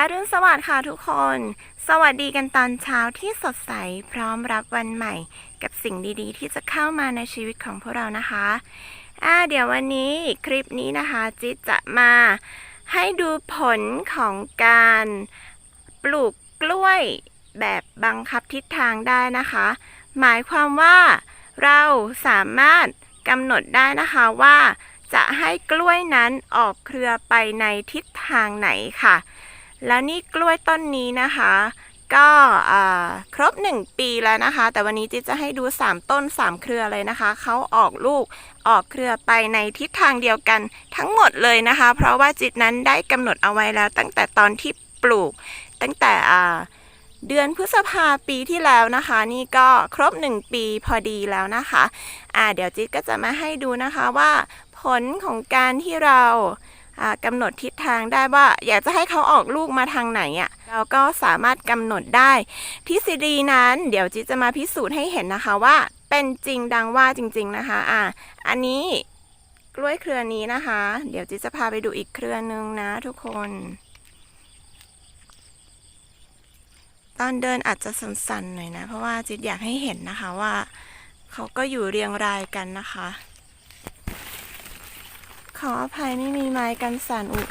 อรุณสวัสดิ์ค่ะทุกคน สวัสดีกันตอนเช้าที่สดใส พร้อมรับวันใหม่ กับสิ่งดีๆ ที่จะเข้ามาในชีวิตของพวกเรานะคะอ่าเดี๋ยววันนี้คลิปนี้นะคะจิ๊ดจะมาให้ดูผลของการปลูกกล้วยแบบบังคับทิศทางได้นะคะ หมายความว่าเราสามารถกำหนดได้นะคะว่า จะให้กล้วยนั้นออกเครือไปในทิศทางไหนค่ะ แล้วนี่กล้วยต้นนี้นะคะ ก็อ่าครบ 1 ปีแล้วนะคะ แต่วันนี้จิ๊ดจะให้ดู 3 ต้น 3 เครือเลยนะคะเขาออกลูกออกเครือไปในทิศทางเดียวกันทั้งหมดเลยนะคะ เพราะว่าจิตนั้นได้กำหนดเอาไว้แล้วตั้งแต่ตอนที่ปลูก ตั้งแต่เดือนพฤษภาปีที่แล้วนะคะ นี่ก็ครบ 1 ปีพอดีแล้วนะคะอ่าเดี๋ยวจิ๊ดก็จะมาให้ดูนะคะว่า ผลของการที่เรา กำหนดทิศทางได้ว่า อยากจะให้เขาออกลูกมาทางไหนอะ่ะเราก็สามารถกำหนดได้ทฤษฎีนั้น เดี๋ยวจิจะมาพิสูจน์ให้เห็นนะคะว่าเป็นจริงดังว่าจริง ๆนะคะอะอันนี้กล้วยเครือนี้นะคะ เดี๋ยวจิจะพาไปดูอีกเครือนึงนะทุกคน ตอนเดินอาจจะสั่นๆหน่อยนะ เพราะว่าจิ๊ดอยากให้เห็นนะคะว่า เขาก็อยู่เรียงรายกันนะคะ ขออภัยไม่มีไม้กันสั่นอุย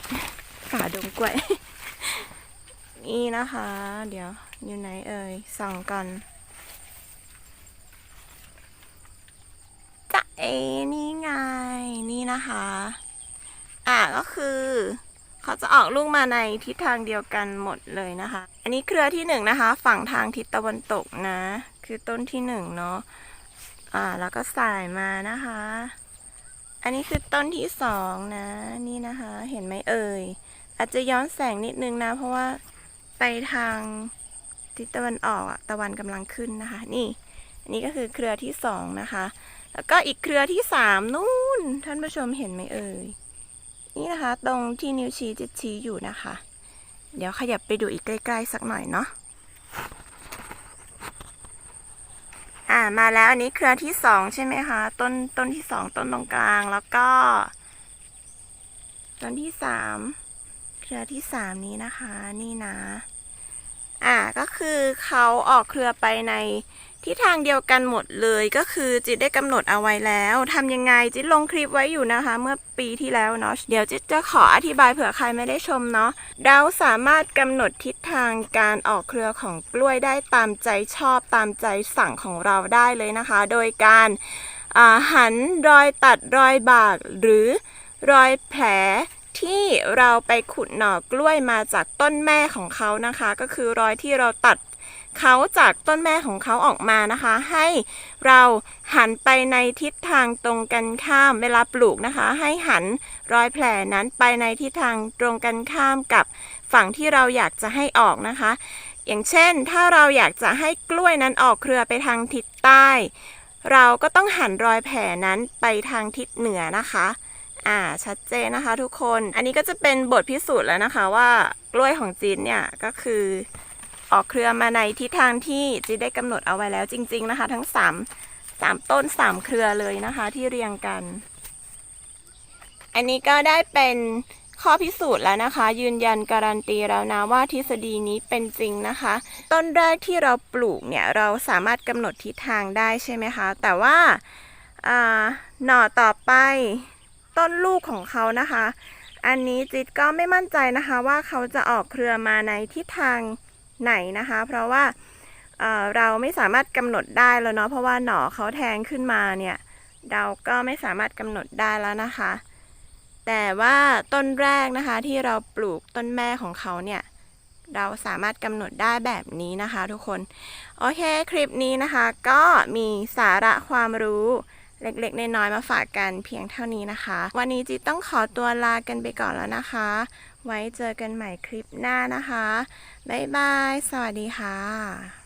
ขาดงกล้วย นี่นะคะ เดี๋ยวอยู่ไหนเอ่ยส่องก่อนจะเอนี่ไง นี่นะคะ อะก็คือเขาจะออกลูกมาในทิศทางเดียวกันหมดเลยนะคะ อันนี้เครือที่หนึ่งนะคะ ฝั่งทางทิศตะวันตกนะ คือต้นที่หนึ่งเนาะ อ่า แล้วก็สายมานะคะ อันนี้คือต้นที่สองนะ นี่นะคะ เห็นไหมเอ่ย อาจจะย้อนแสงนิดนึงนะ เพราะว่าไปทางทิศตะวันออกอะตะวันกำลังขึ้นนะคะ นี่ อันนี้ก็คือเครือที่สองนะคะ แล้วก็อีกเครือที่สามนู่น ท่านผู้ชมเห็นไหมเอ่ย นี่นะคะ ตรงที่นิ้วชี้จะชี้อยู่นะคะ เดี๋ยวขยับไปดูอีกใกล้ ๆ สักหน่อยเนาะ อ่า มาแล้วอันนี้เครือที่สองใช่ไหมคะ ต้นต้นที่สองต้นตรงกลางแล้วก็ ต้นที่สามเครือที่สามนี้นะคะ นี่นะ อ่าก็คือเขาออกเครือไปในทิศทางเดียวกันหมดเลยก็คือจิตได้กำหนดเอาไว้แล้วทำยังไงจิตลงคลิปไว้อยู่นะคะ เมื่อปีที่แล้วเนาะเดี๋ยวจิตจะขออธิบายเผื่อใครไม่ได้ชมเนาะเราสามารถกำหนดทิศทางการออกเครือของกล้วยได้ตามใจชอบตามใจสั่งของเราได้เลยนะคะ โดยการหันรอยตัดรอยบากหรือรอยแผล ที่เราไปขุดหน่อกล้วยมาจากต้นแม่ของเขานะคะ ก็คือรอยที่เราตัดเขาจากต้นแม่ของเขาออกมานะคะ ให้เราหันไปในทิศทางตรงกันข้ามเวลาปลูกนะคะ ให้หันรอยแผลนั้นไปในทิศทางตรงกันข้ามกับฝั่งที่เราอยากจะให้ออกนะคะ อย่างเช่น ถ้าเราอยากจะให้กล้วยนั้นออกเครือไปทางทิศใต้ เราก็ต้องหันรอยแผลนั้นไปทางทิศเหนือนะคะ อ่าชัดเจนนะคะทุกคน อันนี้ก็จะเป็นบทพิสูจน์แล้วนะคะว่ากล้วยของจีนเนี่ยก็คือออกเครือมาในทิศทางที่จีนได้กำหนดเอาไว้แล้วจริง ๆนะคะ ทั้งสามสามต้นสามเครือเลยนะคะที่เรียงกัน อันนี้ก็ได้เป็นข้อพิสูจน์แล้วนะคะ ยืนยันการันตีแล้วนะว่าทฤษฎีนี้เป็นจริงนะคะ ต้นแรกที่เราปลูกเนี่ยเราสามารถกำหนดทิศทางได้ใช่ไหมคะ แต่ว่าหน่อต่อไป ต้นลูกของเขานะคะ อันนี้จิตก็ไม่มั่นใจนะคะว่าเขาจะออกเครือมาในทิศทางไหนนะคะ เพราะว่าเเราไม่สามารถกำหนดได้แล้วเนาะเพราะว่าหน่อเขาแทงขึ้นมาเนี่ยเราก็ไม่สามารถกำหนดได้แล้วนะคะ แต่ว่าต้นแรกนะคะที่เราปลูกต้นแม่ของเขาเนี่ยเราสามารถกำหนดได้แบบนี้นะคะทุกคน โอเค คลิปนี้นะคะ ก็มีสาระความรู้ เล็กๆน้อยๆมาฝากกันเพียงเท่านี้นะคะ วันนี้จีต้องขอตัวลากันไปก่อนแล้วนะคะ ไว้เจอกันใหม่คลิปหน้านะคะ บ๊ายบาย สวัสดีค่ะ